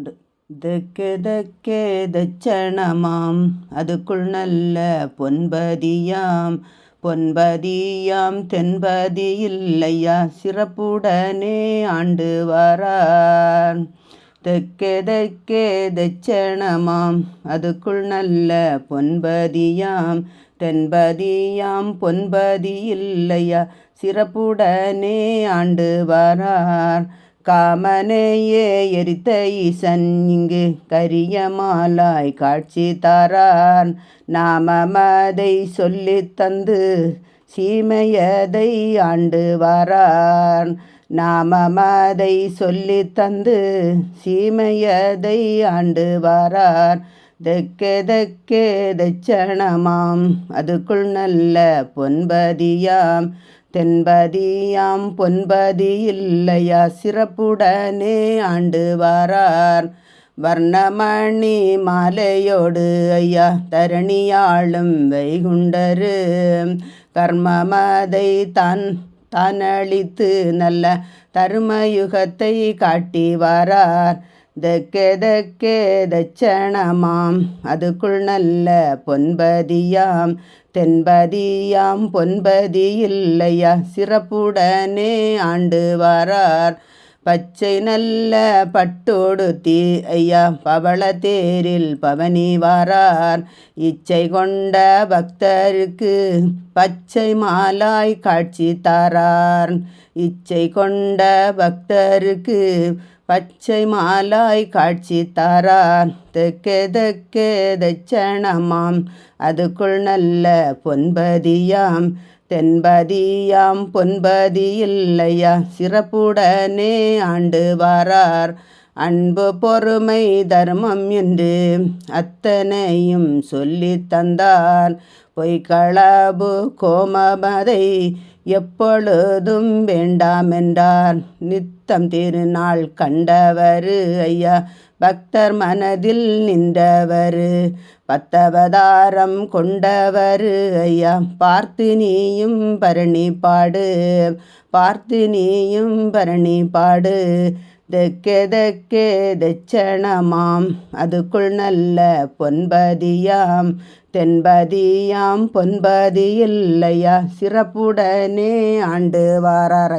உண்டு. தெக்கே தெக்கே தச்சணமாம் அதுக்குள் நல்ல பொன்பதியாம். பொன்பதியாம் தென்பதி இல்லையா? சிறப்புடனே ஆண்டு வரார். தெக்கே தெக்கே தச்சணமாம் அதுக்குள் நல்ல பொன்பதியாம். தென்பதியாம் பொன்பதி இல்லையா? சிறப்புடனே ஆண்டு வரார். காமனையே எரித்த ஈசன் இங்கு கரிய மாலாய் காட்சி தாரான். நாமமதை சொல்லி தந்து சீமையதை ஆண்டு வாரான். நாமமதை சொல்லி தந்து சீமையதை ஆண்டு வரார் தெக்கே தெக்கே தச்சணமாம். அதுக்குள் நல்ல பொன்பதியாம். தென்பதியாம் பொன்பதி இல்லையா சிறப்புடனே ஆண்டு வாரார் வர்ணமணி மாலையோடு. ஐயா தரணியாளும் வைகுண்டரு. கர்மமதை தான் தானளித்து நல்ல தருமயுகத்தை காட்டி வாரார் தக்கே தக்கே தட்சணமாம். அதுக்குள் நல்ல பொன்பதியாம். தென்பதியாம் பொன்பதி இல்லையா? சிறப்புடனே ஆண்டு வரார். பச்சை நல்ல பட்டோடுத்தி ஐயா பவள தேரில் பவனி வாரார். இச்சை கொண்ட பக்தருக்கு பச்சை மாலாய் காட்சி தாரார். இச்சை கொண்ட பக்தருக்கு பச்சை மாலாய் காட்சி தாரார் தெக்கே தெக்கே தச்சணமாம். அதுக்குள் நல்ல பொன்பதியாம். தென்பதியாம் பொன்பதி இல்லையா? சிறப்புடனே ஆண்டு வாரார். அன்பு பொறுமை தர்மம் என்று அத்தனையும் சொல்லி தந்தார். பொய்களபு கோமபதை எப்பொழுதும் வேண்டாமென்றார். நித்தம் திருநாள் கண்டவர் ஐயா. பக்தர் மனதில் நின்றவர் பத்தவதாரம் கொண்டவர் ஐயா. பார்த்து நீயும் பரணி பாடு பார்த்து நீயும் பரணி பாடு தெக்கே தெக்கே தச்சணமாம். அதுக்குள் நல்ல பொன்பதியாம். தென்பதியாம் பொன்பதி இல்லையா? சிறப்புடனே ஆண்டு வாரார்